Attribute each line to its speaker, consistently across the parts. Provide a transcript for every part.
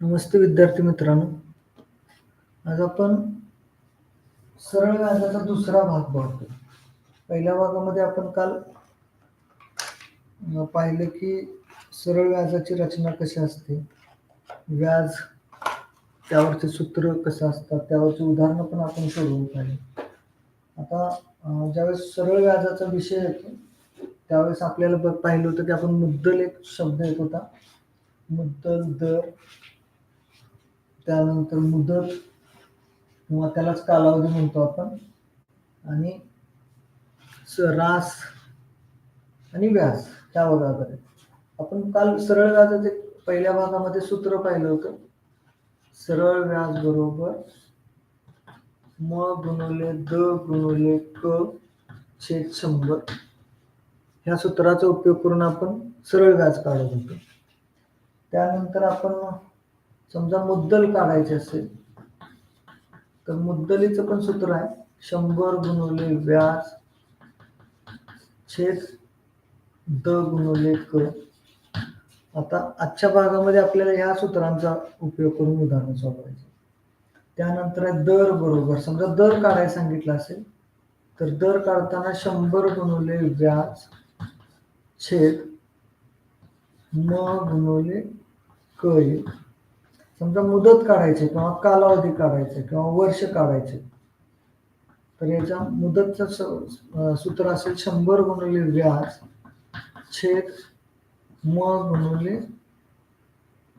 Speaker 1: नमस्ते विद्यार्थी मित्रांनो. आज आपण सरळ व्याजाचा दुसरा भाग बघतो पहिल्या भागामध्ये आपण काल पाहिलं की सरळ व्याजाची रचना कशी असते व्याज त्यावरचे सूत्र कसं असतात त्यावरची उदाहरणं पण आपण सोडवून पाहिली आता ज्यावेळेस सरळ व्याजाचा विषय येतो त्यावेळेस आपल्याला बघ पाहिलं होतं की आपण मुद्दल एक शब्द येत होता. मुद्दल दर त्यानंतर मुदत किंवा त्यालाच कालावधी म्हणतो आपण. आणि स- रास आणि व्याज त्या वर्गाकडे. आपण काल सरळ व्याजाचे पहिल्या भागामध्ये सूत्र पाहिलं होतं. सरळ व्याज बरोबर म गुणवले द गुणवले क छेद शंभर. ह्या सूत्राचा उपयोग करून आपण सरळ व्याज काढत होतो. त्यानंतर आपण समजा मुद्दल काढायचे असेल तर मुद्दलीचं पण सूत्र आहे. शंभर गुणवले व्याज छेद द गुणवले क. आता आजच्या भागामध्ये आपल्याला या सूत्रांचा उपयोग करून उदाहरण सोडवायचे. त्यानंतर आहे दर बरोबर. समजा दर काढायला सांगितलं असेल तर दर काढताना शंभर गुणवले व्याज छेद म गुणवले क समजा मुदत काढायची किंवा कालावधी काढायचे किंवा वर्ष काढायचे तर याच्या मुदतचं सूत्र असेल शंभर गुणवले व्याज छेद म गुणवले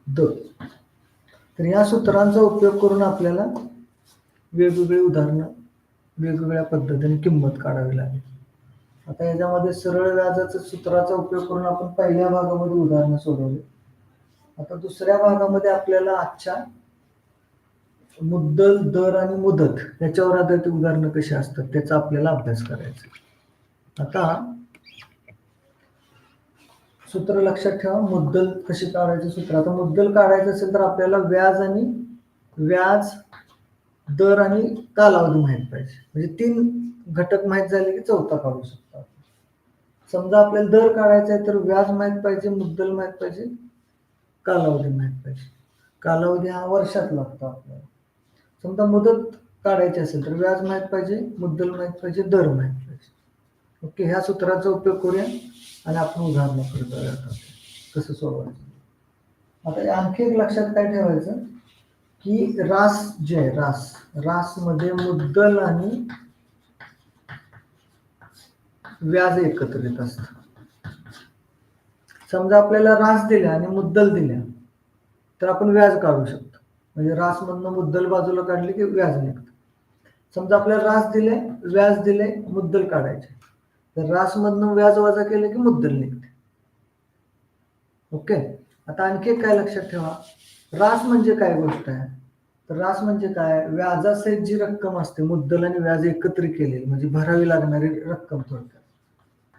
Speaker 1: द. तर या सूत्रांचा उपयोग करून आपल्याला वेगवेगळी उदाहरणं वेगवेगळ्या पद्धतीने किंमत काढावी लागेल. आता याच्यामध्ये सरळ व्याजाचं सूत्राचा उपयोग करून आपण पहिल्या भागामध्ये उदाहरणं सोडवली. आता दुसऱ्या भागामध्ये आपल्याला आजच्या मुद्दल दर आणि मुदत याच्यावर आधारित उदाहरणं कशी असतात त्याचा आपल्याला अभ्यास करायचा आता सूत्र लक्षात ठेवा मुद्दल कशी काढायचं सूत्र. आता मुद्दल काढायचं असेल तर आपल्याला व्याज आणि व्याज दर आणि कालावधी माहीत पाहिजे. म्हणजे तीन घटक माहीत झाले की चौथा काढू शकतो समजा आपल्याला दर काढायचा आहे तर व्याज माहीत पाहिजे मुद्दल माहीत पाहिजे कालावधी माहीत पाहिजे कालावधी हा वर्षात लागतो आपल्याला. समजा मुदत काढायची असेल तर व्याज माहीत पाहिजे मुद्दल माहीत पाहिजे दर माहीत पाहिजे. ओके ह्या सूत्राचा उपयोग करूया आणि आपण उदाहरण करत जाऊया कसं सोडवायचं? आता आणखी एक लक्षात काय ठेवायचं? की रास जे आहे रास रासमध्ये मुद्दल आणि व्याज एकत्रित असतं. समजा आपल्याला रास दिल्या आणि मुद्दल दिल्या तर आपण व्याज काढू शकतो. म्हणजे रासमधनं मुद्दल बाजूला काढले की व्याज निघतं. समजा आपल्याला रास दिले व्याज दिले मुद्दल काढायचे. तर रासमधनं व्याज वजा केलं की मुद्दल निघते. ओके? आता आणखी एक काय लक्षात ठेवा? रास म्हणजे काय गोष्ट आहे? तर रास म्हणजे काय? व्याजासहित जी रक्कम असते मुद्दल आणि व्याज एकत्र केलेली म्हणजे भरावी लागणारी रक्कम थोडक्यात.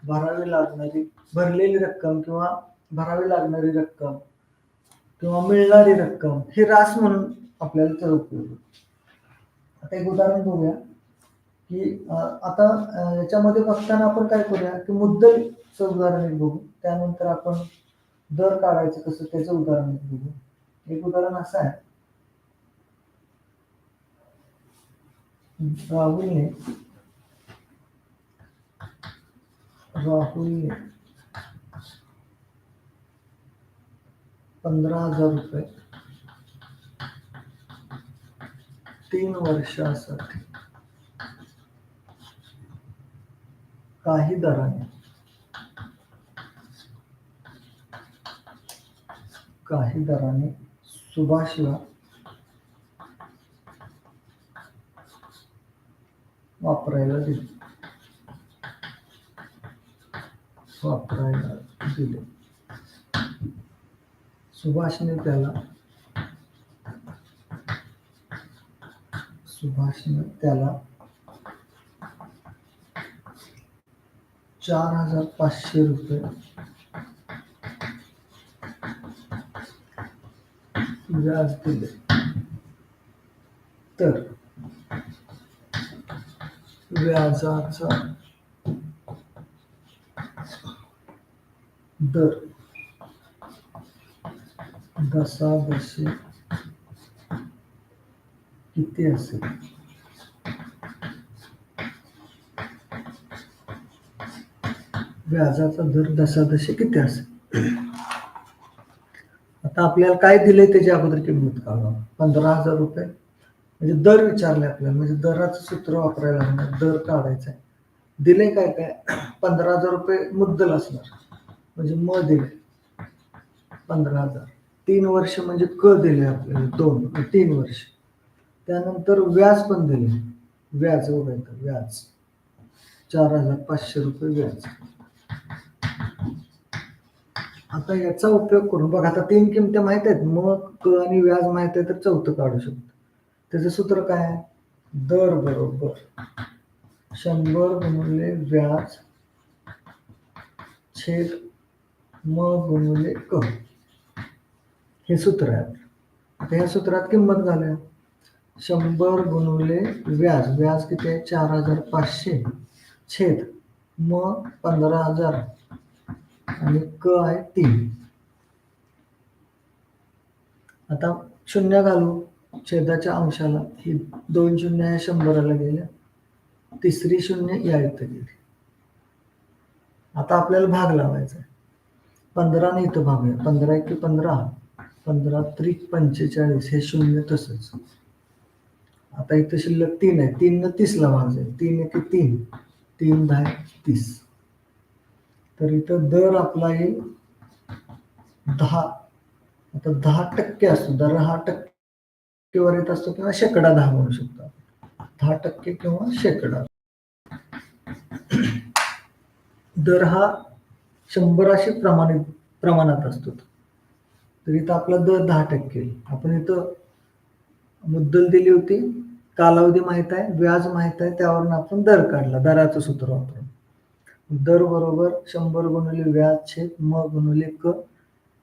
Speaker 1: भरावी लागणारी भरलेली रक्कम किंवा भरावी लागणारी रक्कम किंवा मिळणारी रक्कम हे रास म्हणून आपल्याला त्याचा उपयोग आता एक उदाहरण बघूया की आता याच्यामध्ये बघताना आपण काय करूया की मुद्दलचं उदाहरण एक बघू. त्यानंतर आपण दर काढायचं कसं त्याचं उदाहरण एक बघू. एक उदाहरण असं आहे. राहुलने राहुलने पंधरा हजार रुपये. तीन वर्षासाठी. काही दराने काही दराने सुभाषला वापरायला दिले. वापरायला दिले. सुभाषने त्याला सुभाषने त्याला चार हजार पाचशे रुपये व्याज दिले. तर व्याजाचा दर. दशादशी किती असेल? व्याजाचा दर दशादशी किती असेल? आता आपल्याला काय दिलंय त्याची अगोदर किंमत काढा पंधरा हजार रुपये. म्हणजे दर विचारले आपल्याला. म्हणजे दराचं सूत्र वापरायला लागणार. दर काढायचा आहे दिले काय काय? पंधरा हजार रुपये मुद्दल असणार. म्हणजे म दिले. पंधरा हजार. तीन वर्ष म्हणजे क दिले आपल्याला? दोन तीन वर्ष. त्यानंतर व्याज पण दिले. व्याज बघायचं व्याज. चार हजार पाचशे रुपये व्याज. आता याचा उपयोग करून बघा आता तीन किमत्या माहीत आहेत. मग क आणि व्याज माहीत आहे तर चौथं काढू शकतो. त्याचं सूत्र काय आहे? दर बरोबर. शंभर गुणिले व्याज छेद म गुणिले म्हणजे क. हे सूत्र आहे. आता या सूत्रात किंमत घालूया. शंभर गुणिले व्याज व्याज किती आहे? चार हजार पाचशे. छेद. म पंधरा हजार. आणि क आहे तीन. आता शून्य घालू. छेदाच्या अंशाला. ही दोन शून्य या शंभराला गेल्या. तिसरी शून्य या इथं गेली. आता आपल्याला भाग लावायचा आहे. पंधराने इथं भागूया पंधरा एक पंधरा. पंधरा त्रिक पंचेचाळीस हे शून्य तसंच. आता इथं शिल्लक तीन आहे. तीन न तीसला भाग जाईल तीन एक तीन. तीन दहा तीस. तर इथं दर आपला येईल दहा. आता दहा टक्के असतो. दर हा टक्केवर येत असतो किंवा शेकडा दहा म्हणू शकतो दहा टक्के किंवा शेकडा. दर हा शंभराशी प्रमाणित प्रमाणात असतो तर इथं आपला दर दहा टक्के. येईल. आपण इथं मुद्दल दिली होती कालावधी माहीत आहे व्याज माहीत आहे त्यावरून आपण दर काढला दराचं सूत्र वापरून. दर बरोबर शंभर गुणिले व्याज छेद म गुणिले क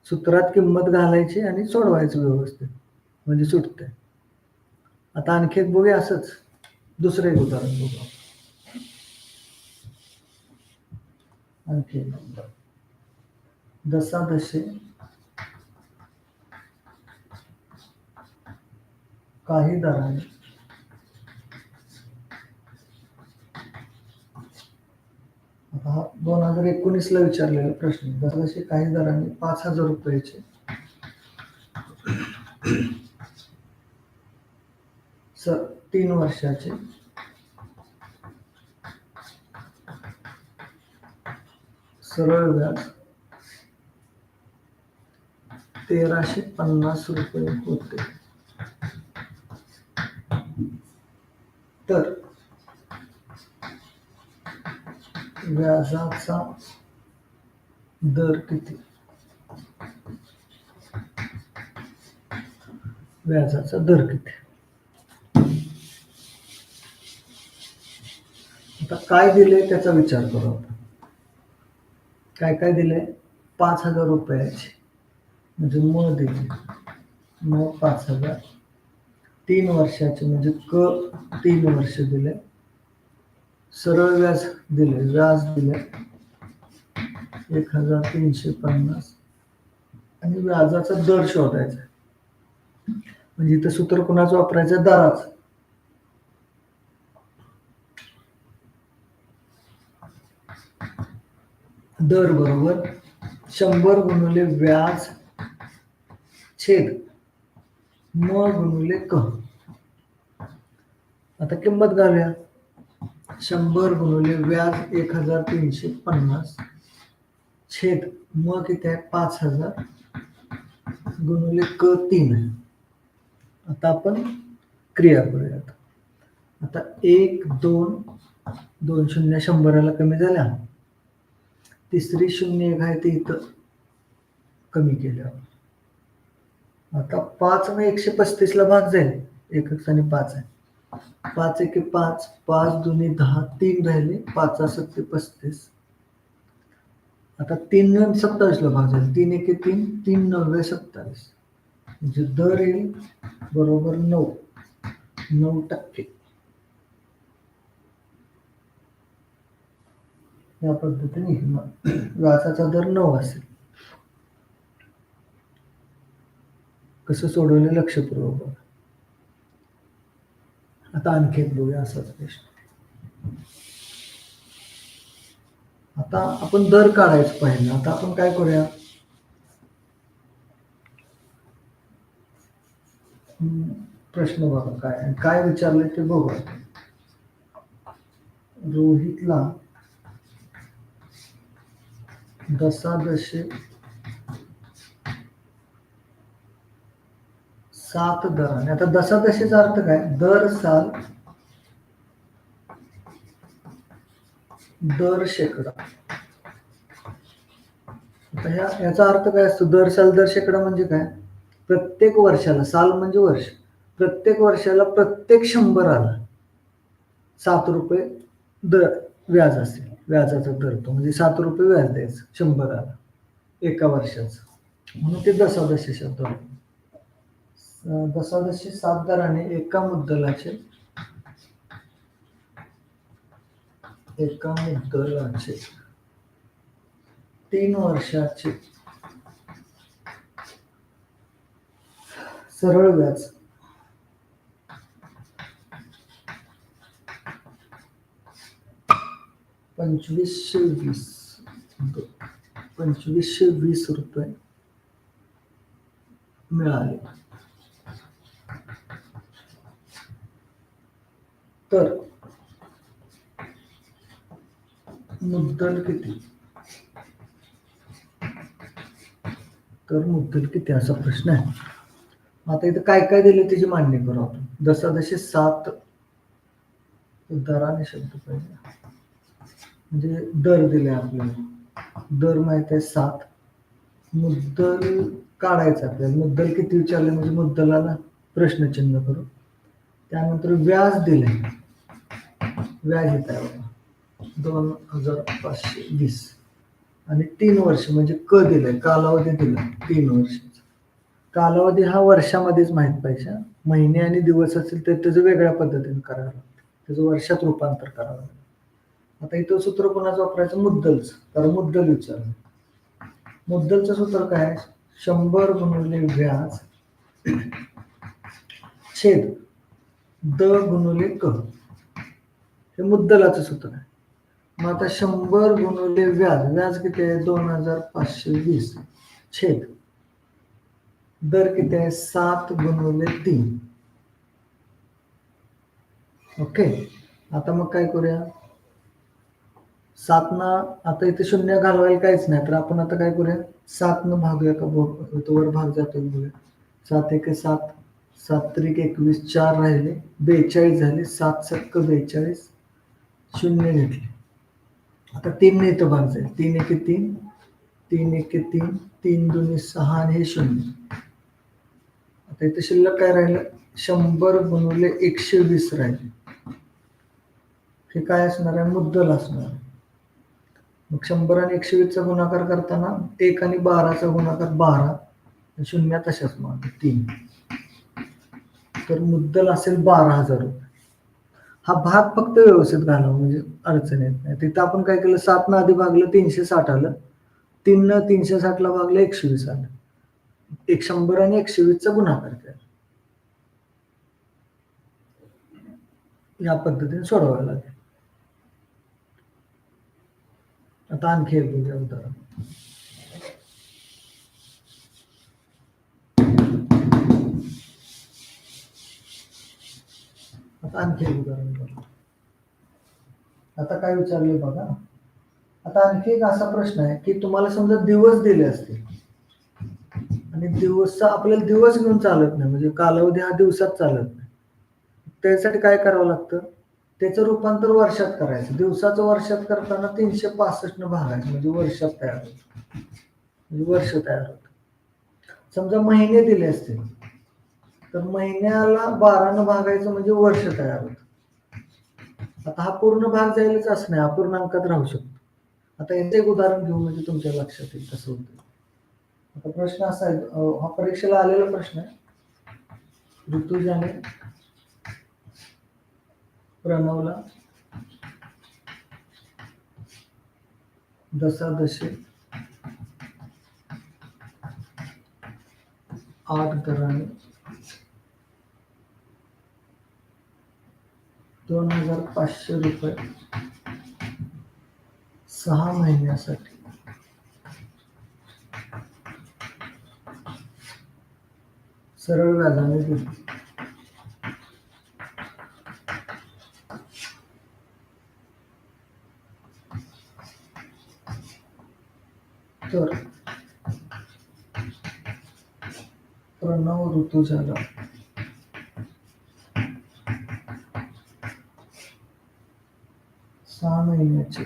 Speaker 1: सूत्रात किंमत घालायची आणि सोडवायचं व्यवस्थित म्हणजे सुटते आता आणखी एक बघूया असंच. दुसरं एक उदाहरण बघू आपण. आणखी एक दशादशे. काही दराने. आता हा दोन हजार एकोणीस ला विचारलेला प्रश्न दरवर्षी काही दराने पाच हजार रुपयाचे. तीन वर्षाचे. सरळ व्याज. तेराशे पन्नास रुपये होते. तर व्याजाचा दर किती? व्याजाचा दर किती? आता काय दिले त्याचा विचार करू आपण. काय काय दिले पाच हजार रुपयाचे. म्हणजे म दिले मग पाच हजार. तीन वर्षाचे म्हणजे क तीन वर्ष दिले सरळ व्याज दिले व्याज दिले एक हजार तीनशे पन्नास. आणि व्याजाचा दर शोधायचा. म्हणजे इथं सूत्र कुणाचं वापरायचं? दराच. दर बरोबर शंभर गुणिले व्याज छेद म गुणिले क. आता किंमत घालूया. शंभर गुणिले व्याज एक हजार तीनशे पन्नास छेद म किती आहे? पाच हजार गुणिले क तीन आहे. आता आपण क्रिया करूयात. आता एक दोन दोन शून्य शंभराला कमी झाल्या. तिसरी शून्य एक आहे ते इथं कमी केल्यावर. आता पाच आणि एकशे पस्तीसला भाग जाईल. एक आणि पाच आहे. पाच एके पाच पाच दोन्ही दहा तीन राहिले. पाच सत्ते पस्तीस. आता तीन न सत्तावीसला भाग जाईल. तीन एके तीन तीन नव्वे सत्तावीस. म्हणजे दर येईल बरोबर नऊ. नऊ टक्के. या पद्धतीने व्याजाचा दर नऊ असेल. कसं सोडवलं लक्षपूर्वक बघा. आता आणखी एक बघूया असाच प्रश्न. आता आपण दर काढायचं पाहिजे आता आपण काय करूया? प्रश्न बघा काय. आणि काय विचारले ते बघू रोहितला दशादशे सात दराने आता दशादशेचा अर्थ काय? दर साल दर शेकडा. आता ह्या याचा अर्थ काय असतो? दर साल दर शेकडा म्हणजे काय? प्रत्येक वर्षाला साल म्हणजे वर्ष. प्रत्येक वर्षाला प्रत्येक शंभराला सात रुपये दर व्याज असेल. व्याजाचा दर म्हणजे सात रुपये व्याज द्यायचं शंभराला एका वर्षाचं. म्हणून ते दशादशी शब्द दशादशी सात दराने एका मुद्दलाचे एका मुद्दलाचे तीन वर्षाचे सरळ व्याज पंचवीसशे वीस पंचवीसशे वीस रुपये मिळाले. तर मुद्दल किती? तर मुद्दल किती असा प्रश्न आहे. आता इथं काय काय दिले त्याची मांडणी करू आपण. दशादशे सात दराने शब्द पाहिजे म्हणजे दर दिले आपल्याला. दर माहीत आहे सात. मुद्दल काढायचं आपल्याला. मुद्दल किती विचारले म्हणजे मुद्दलाला प्रश्नचिन्ह करू त्यानंतर व्याज दिले. व्याज येत आहे दोन हजार पाचशे वीस. आणि तीन वर्ष म्हणजे क दिलंय कालावधी दिला. तीन वर्षाचा. कालावधी हा वर्षामध्येच माहीत पाहिजे. महिने आणि दिवस असेल तर त्याचं वेगळ्या पद्धतीने करावं लागतं. त्याचं वर्षात रूपांतर करावं लागतं. आता इथं सूत्र कोणाचं वापरायचं? मुद्दलच. कारण मुद्दल विचारलं. मुद्दलचं सूत्र काय? शंभर गुणवले व्याज छेद द गुणवले क. हे मुद्दलाचं सूत्र आहे. मग आता शंभर गुणवले व्याज व्याज किती आहे? दोन हजार पाचशे वीस. छेद. दर किती आहे? सात गुणवले तीन. ओके? आता मग काय करूया? सातनं आता इथे शून्य घालवायला काहीच नाही तर आपण आता काय करूया? सातनं भागूया का बघ इथं वर भाग जातो बघूया. सात एक सात सात त्रिक एकवीस चार राहिले बेचाळीस झाले सात सक्क बेचाळीस शून्य घेतले. आता तीन इथं भाग जाईल. तीन एके तीन तीन एके तीन तीन दोन्ही सहा आणि हे शून्य. आता इथे शिल्लक काय राहिलं? शंभर गुणवले एकशे वीस राहिले. हे काय असणार आहे? मुद्दल असणार आहे. मग शंभर आणि एकशे वीसचा गुणाकार करताना एक आणि बाराचा गुणाकार बारा. शून्य तशाच मागे तीन. तर मुद्दल असेल बारा हजार रुपये. हा भाग फक्त व्यवस्थित घालावा म्हणजे अडचण येत नाही. तिथं आपण काय केलं? सात न आधी भागलं तीनशे साठ आलं. तीन न तीनशे साठला भागलं एकशे वीस आलं. एक शंभर आणि एकशे वीसचा गुणाकार केला. या पद्धतीने सोडवावं लागेल. आता आणखी एक बघूया उदाहरण. आता आणखी एक उदाहरण आता काय विचारले बघा. आता आणखी एक असा प्रश्न आहे की तुम्हाला समजा दिवस दिले असतील. आणि दिवस आपल्याला दिवस घेऊन चालत नाही. म्हणजे कालावधी हा दिवसात चालत नाही. त्यासाठी काय करावं लागतं? त्याचं रूपांतर वर्षात करायचं. दिवसाचं वर्षात करताना तीनशे पासष्ट भागायचं म्हणजे वर्षात तयार होतं. म्हणजे वर्ष तयार होतं. समजा महिने दिले असतील तर महिन्याला बारानं भागायचं म्हणजे वर्ष तयार होतं. आता हा पूर्ण भाग जायलाच असं नाही अपूर्णांकात राहू शकतो. आता याचं एक उदाहरण घेऊ म्हणजे तुमच्या लक्षात येईल कसं होतं. आता प्रश्न असा आहे हा परीक्षेला आलेला प्रश्न आहे. ऋतुजाने प्रणवला दशादशे आठ दराने दोन हज़ार पाचशे रुपये सहा महिन्यासाठी. सरळ व्याजाने दिली. ऋतू झाला. सहा महिन्याचे.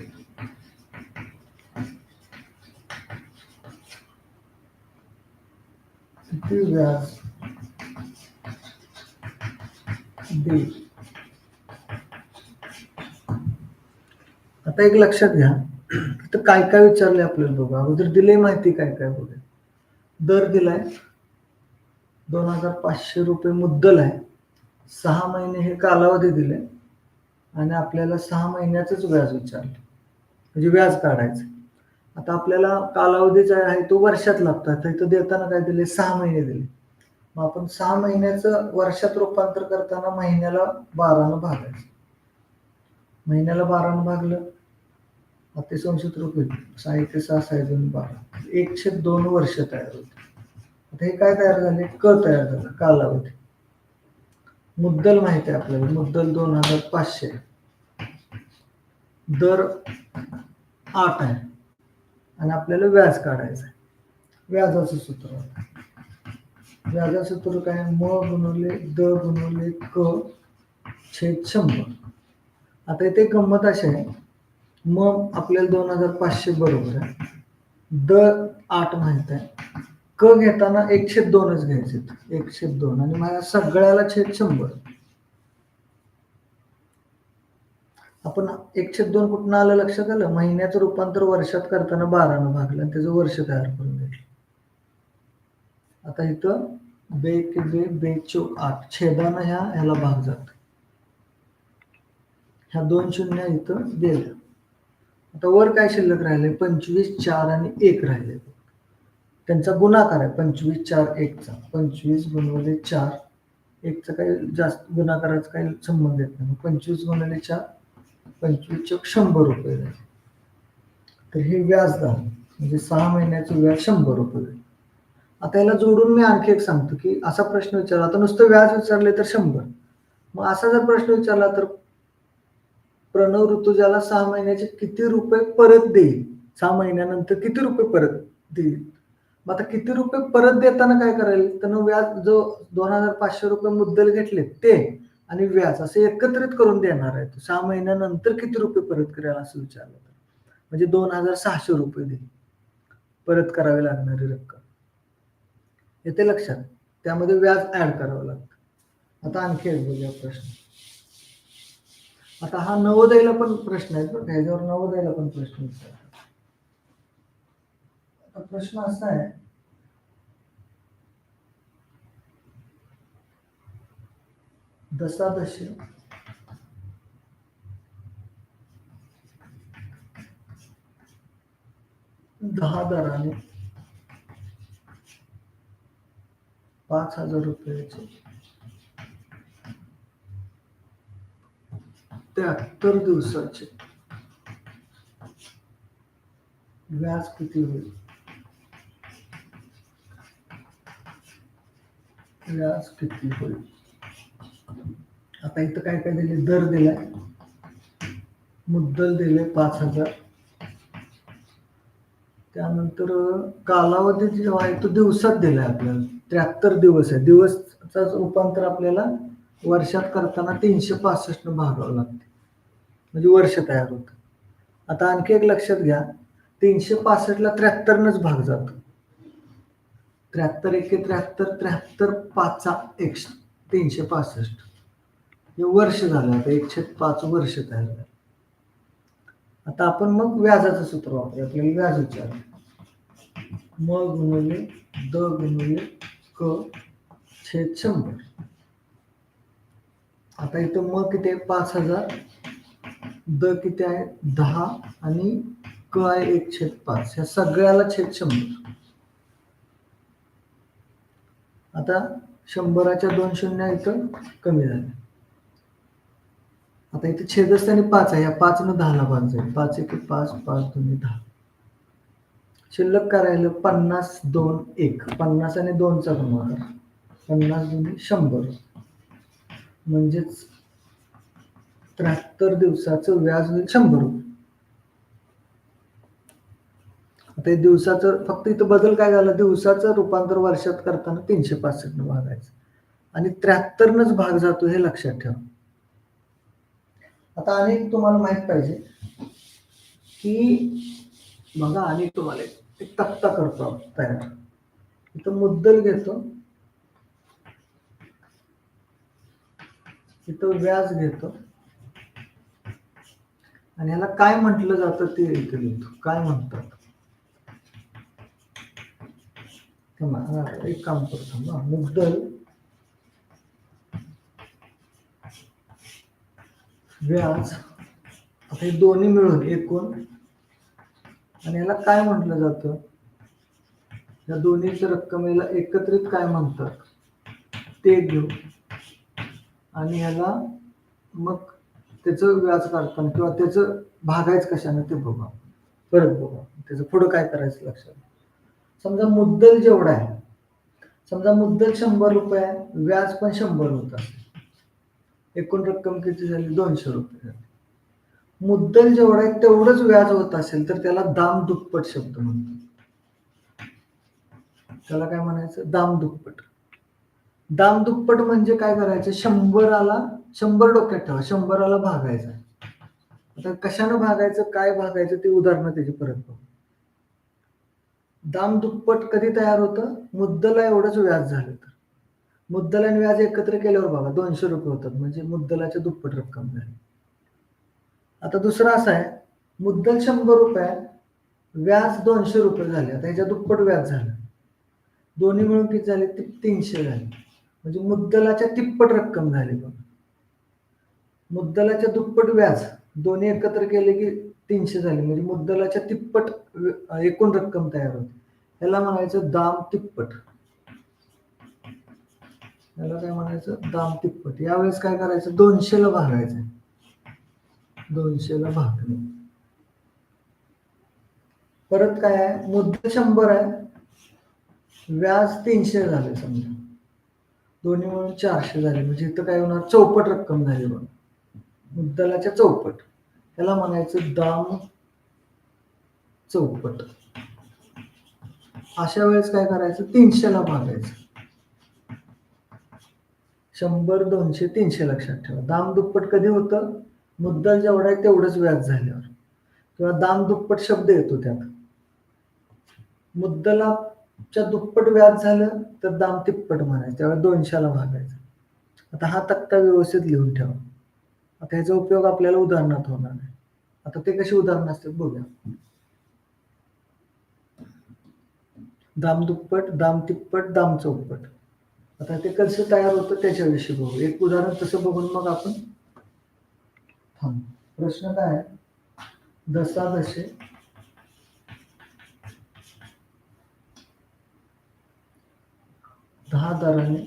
Speaker 1: किती व्याज? दे. आता एक लक्षात घ्या. तर काय काय विचारले आपल्याला बघा. अगोदर दिले माहिती काय काय बघा दर दिलाय. दोन हजार पाचशे रुपये मुद्दल आहे. सहा महिने हे कालावधी दिले. आणि आपल्याला सहा महिन्याचंच व्याज विचारलं म्हणजे व्याज काढायचं. आता आपल्याला कालावधी जो आहे तो वर्षात लागतो. आता इथं देताना काय दिले? सहा महिने दिले. मग आपण सहा महिन्याचं वर्षात रूपांतर करताना महिन्याला बारानं भागायचं. महिन्याला बारानं भागलं. अतिसंशत रुपये. सहा ते सहा सहा दोन बारा. एकशे दोन वर्ष तयार होते. आता हे काय तयार झाले क तयार झालं कालावधी. मुद्दल माहिती आहे आपल्याला. मुद्दल दोन हजार पाचशे. दर आठ आहे. आणि आपल्याला व्याज काढायचं आहे. व्याजाचं सूत्र. व्याजा व्याजाचं सूत्र काय? म गुणवले द गुणवले क छेद शंभर. आता इथे गंमत अशी आहे. मग आपल्याला दोन हजार पाचशे बरोबर आहे. द आठ माहीत आहे. क घेताना एकशे दोनच घ्यायचे एकशे दोन. आणि माझ्या सगळ्याला छेद शंभर. आपण एकशे दोन कुठनं आलं लक्षात आलं? महिन्याचं रूपांतर वर्षात करताना बारानं भागलं आणि त्याचं वर्ष तयार करून घेतलं. आता इथं बे के बे बे चो आठ छेदानं ह्या ह्याला भाग जात ह्या दोन शून्य इथं गेल्या आता वर काय शिल्लक राहिले पंचवीस चार आणि एक राहिले त्यांचा गुणाकार आहे. पंचवीस चार एकचा. पंचवीस गुणवले चार एकचा काही जास्त गुणाकाराचा काही संबंध येत नाही. पंचवीस गुणवले चार पंचवीस शंभर रुपये जाईल तर हे व्याज म्हणजे सहा महिन्याचं व्याज शंभर रुपये जाईल आता याला जोडून मी आणखी एक सांगतो की असा प्रश्न विचारला. आता नुसतं व्याज विचारले तर शंभर. मग असा जर प्रश्न विचारला तर प्रणव ऋतुजाला सहा महिन्याचे किती रुपये परत देईल? सहा महिन्यानंतर किती रुपये परत देईल? मग आता किती रुपये परत देताना काय करायला त्यानं व्याज जो दोन हजार पाचशे रुपये मुद्दल घेतले ते आणि व्याज असे एकत्रित करून देणार आहे तो. सहा महिन्यानंतर किती रुपये परत करायला असं विचारलं तर? म्हणजे दोन हजार सहाशे रुपये दे परत करावी लागणारी रक्कम. येते लक्षात? त्यामध्ये व्याज ऍड करावं लागतं. आता आणखी एक बघूया प्रश्न. आता हा नवोदयला पण प्रश्न आहे ह्याच्यावर नवोदयला पण प्रश्न विचार. आता प्रश्न असा आहे. दशादश. दहा दराने पाच हज़ार रुपयाचे. त्र्याहत्तर दिवसाचे. व्याज किती होईल? व्यास किती होईल. आता इथं काय काय दिले? दर दिलाय. मुद्दल दिले पाच हजार. त्यानंतर कालावधी जो आहे तो दिवसात दिलाय आपल्याला. त्र्याहत्तर दिवस आहे. दिवसचा रूपांतर आपल्याला वर्षात करताना तीनशे पासष्ट भागावं लागते. म्हणजे वर्ष तयार होतं. आता आणखी एक लक्षात घ्या. तीनशे पासष्टला त्र्याहत्तरनच भाग जातो. त्र्याहत्तर एके त्र्याहत्तर त्र्याहत्तर पाचचा एकशे तीनशे पासष्ट. हे वर्ष झालं आता एकशे पाच वर्ष तयार झालं. आता आपण मग व्याजाचं सूत्र वापरू आपल्याला व्याज विचार म गुणले द गुणले क छेद शंभर. आता इथं म किती आहे? पाच हजार. द किती आहे? दहा आणि क आहे एक छेद पाच. ह्या सगळ्याला छेद शंभर. आता शंभराच्या दोन शून्य इथं कमी झाले. आता इथे छेदस्थानी पाच आहे. या पाच न दहाला भाग जाईल. पाच एक पाच पाच दोन दहा. शिल्लक करायला पन्नास दोन एक. पन्नास आणि दोनचा गुणाकार पन्नास दोन शंभर. म्हणजेच त्र्याहत्तर दिवसाचं व्याज होईल शंभर रुपये. आता दिवसाचं फक्त इथं बदल काय झाला? दिवसाचं रूपांतर वर्षात करताना तीनशे पासष्ट भागायचं आणि त्र्याहत्तरनच भाग जातो हे लक्षात ठेवा. आता अनेक तुम्हाला माहीत पाहिजे की बघा आणि तुम्हाला एक तक्ता करतो तयार. इथं मुद्दल घेतो. इथं व्याज घेतो. आणि ह्याला काय म्हटलं जातं ते इथे लिहितो. काय म्हणतात थांबा, हा, एक काम करतो ना मुद्दल व्याज आता हे दोन्ही मिळून एकूण आणि याला काय म्हटलं जातं या दोन्हीच्या रक्कमेला एकत्रित काय म्हणतात ते घेऊ आणि ह्याला मग त्याचं व्याज काढताना किंवा त्याचं भागायचं कशाने ते बघा परत बघा त्याचं पुढं काय करायचं लक्षात समजा मुद्दल जेवढा आहे समजा मुद्दल शंभर रुपये आहे व्याज पण शंभर होत असेल. एकूण रक्कम किती झाली? दोनशे रुपये झाली. मुद्दल जेवढा आहे तेवढंच व्याज होत असेल तर त्याला दाम दुप्पट शब्द म्हणतात. त्याला काय म्हणायचं? दाम दुप्पट. दाम दुप्पट म्हणजे काय करायचं? शंभराला शंभर डोक्यात ठेवा शंभराला भागायचा. आता कशानं भागायचं काय भागायचं ते उदाहरणं त्याची परत बघू. दाम दुप्पट कधी तयार होतं? मुद्दला एवढंच व्याज झालं तर. मुद्दल आणि व्याज एकत्र केल्यावर बघा दोनशे रुपये होतात. म्हणजे मुद्दलाच्या दुप्पट रक्कम झाली. आता दुसरा असा आहे मुद्दल शंभर रुपये व्याज दोनशे रुपये झाले. आता ह्याच्या दुप्पट व्याज झालं. दोन्ही मिळून किती झाले? ती तीनशे झाले. म्हणजे मुद्दलाच्या तिप्पट रक्कम झाली बघा. मुद्दलाच्या दुप्पट व्याज दोन्ही एकत्र केले की तीनशे झाले. म्हणजे मुद्दलाच्या तिप्पट एकूण रक्कम तयार होते. याला म्हणायचं दाम तिप्पट. याला काय म्हणायचं? दाम तिप्पट. यावेळेस काय करायचं? दोनशेला भागायचं. दोनशेला भागणे. परत काय आहे? मुद्दल शंभर आहे. व्याज तीनशे झाले समजा. दोन्ही म्हणून चारशे झाले. म्हणजे इथं काय होणार? चौपट रक्कम झाली म्हणून. मुद्दलाच्या चौपट. त्याला म्हणायचं दाम चौपट. अशा वेळेस काय करायचं? तीनशेला भागायचं शंभर दोनशे तीनशे लक्षात ठेवा. दाम दुप्पट कधी होतं? मुद्दल जेवढा आहे तेवढंच व्याज झाल्यावर. किंवा दाम दुप्पट शब्द येतो त्यात. मुद्दलाच्या दुप्पट व्याज झालं तर दाम तिप्पट म्हणायचं. त्यावेळेस दोनशेला भागायचं आता हा तक्ता व्यवस्थित लिहून ठेवा. आता ह्याचा उपयोग आपल्याला उदाहरणात होणार नाही. आता ते कशी उदाहरणं असतात बघूया. दाम दुप्पट दाम तिप्पट दाम चौपट. आता ते कसं तयार होतं त्याच्याविषयी बघू. एक उदाहरण तसं बघून मग आपण थांब. प्रश्न काय? आहे दसा दशे. दहा दराने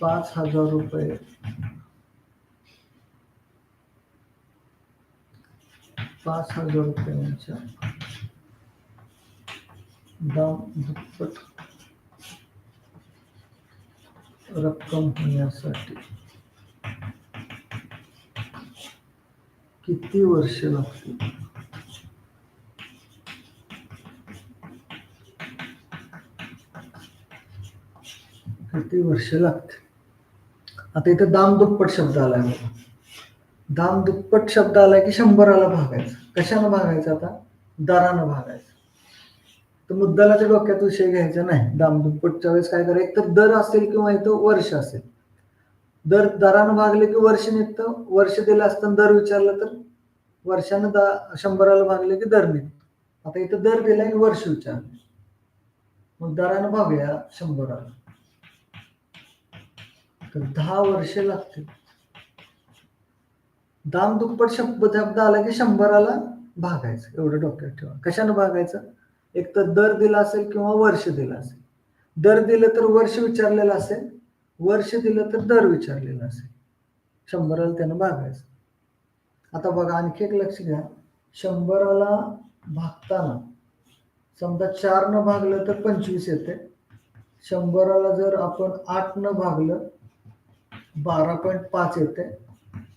Speaker 1: पाच हजार रुपये. पाच हजार रुपयांच्या दाम दुप्पट रक्कम होण्यासाठी किती वर्ष लागतील? किती वर्ष लागतील? आता इथं दाम दुप्पट शब्द आलाय बघा. दाम दुप्पट शब्द आलाय की शंभराला भागायचं. कशानं भागायचं आता? दरानं भागायचं. तर मुद्दलाच्या डोक्यात विषय घ्यायचा नाही. दामदुप्पटच्या वेळेस काय करायचं तर दर असेल किंवा इथं वर्ष असेल. दर दरानं भागले की वर्ष निघतं. वर्ष दिलं असताना दर विचारलं तर वर्षानं दा शंभराला भागले की दर निघतो. आता इथं दर दिला आणि वर्ष विचारले. मग दरानं भागूया शंभराला. तर दहा वर्ष लागतील. दाम दुप्पट शब्द शब्द आला की शंभराला भागायचं. एवढं डोक्यात ठेवा. कशानं भागायचं? एक तर दर दिला असेल किंवा वर्ष दिलं असेल. दर दिलं तर वर्ष विचारलेलं असेल वर्ष दिलं तर दर विचारलेला असेल. शंभराला त्यानं भागायचं. आता बघा आणखी एक लक्ष घ्या. शंभराला भागताना समजा चारनं भागलं तर पंचवीस येते. शंभराला जर आपण आठनं भागलं बारा पॉईंट पाच येते.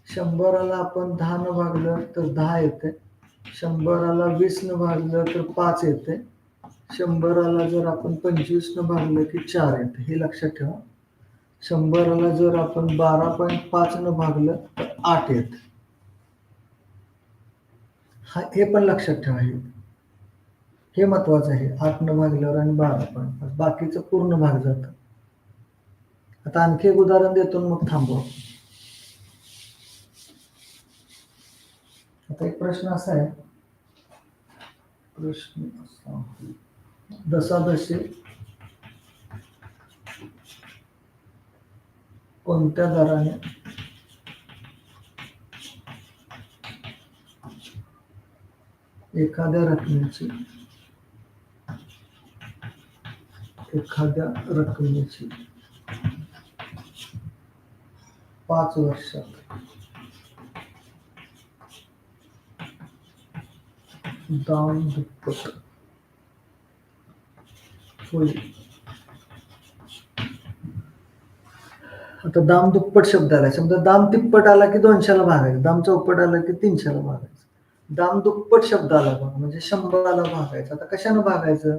Speaker 1: शंभराला आपण दहानं भागलं तर दहा येते. शंभराला वीसनं भागलं तर पाच येते. शंभराला जर आपण पंचवीसनं भागलं की चार येते. हे लक्षात ठेवा. शंभराला जर आपण बारा पॉईंट पाचनं भागलं तर आठ येत. हा हे पण लक्षात ठेवा हे. हे महत्वाचं आहे. आठनं भागल्यावर आणि बारा पॉईंट पाच. बाकीचं पूर्ण भाग जातं. आता आणखी एक उदाहरण देतो मग थांबवा आता एक प्रश्न असा आहे. प्रश्न असा कोणत्या दराने एखाद्या रकमेची एखाद्या रकमेची पाच वर्षात दाम दुप्पट होईल आता दाम दुप्पट शब्द आला. समजा दाम तिप्पट आला की दोनशेला भागायचं दाम चौपट आला की तीनशेला भागायचं दाम दुप्पट शब्द आला बघा. म्हणजे शंभराला भागायचं आता कशानं भागायचं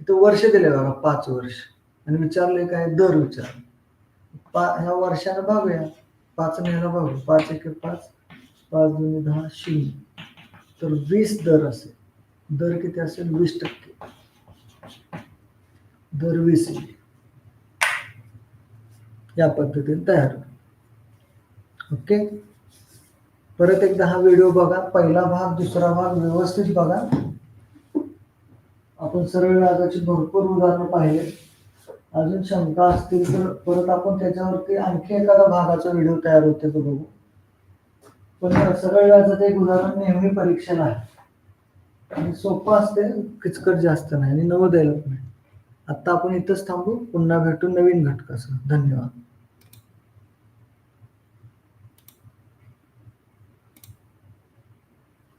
Speaker 1: इथं वर्ष दिले बघा पाच वर्ष. आणि विचारले काय? दर विचार. पा ह्या वर्षानं भागूया पाच ह्याला भागू पाच एक पाच पाच दोन दहा शून्य. तर वीस दर असेल. दर किती असेल? वीस टक्के. दर वीस या पद्धतीने तयार. ओके? परत एकदा हा व्हिडिओ बघा. पहिला भाग दुसरा भाग व्यवस्थित बघा. आपण सरळ व्याजाची भरपूर उदाहरणं पाहिले. अजून शंका असतील तर परत आपण त्याच्यावरती आणखी एखादा भागाचा व्हिडिओ तयार होते तो बघू. पण सगळ्या वेळाचं एक उदाहरण नेहमी परीक्षेला आहे. आणि सोपं असते किचकट जास्त नाही. आणि नवं द्यायला पण नाही. आत्ता आपण इथंच थांबू पुन्हा भेटू नवीन घटकासह. धन्यवाद.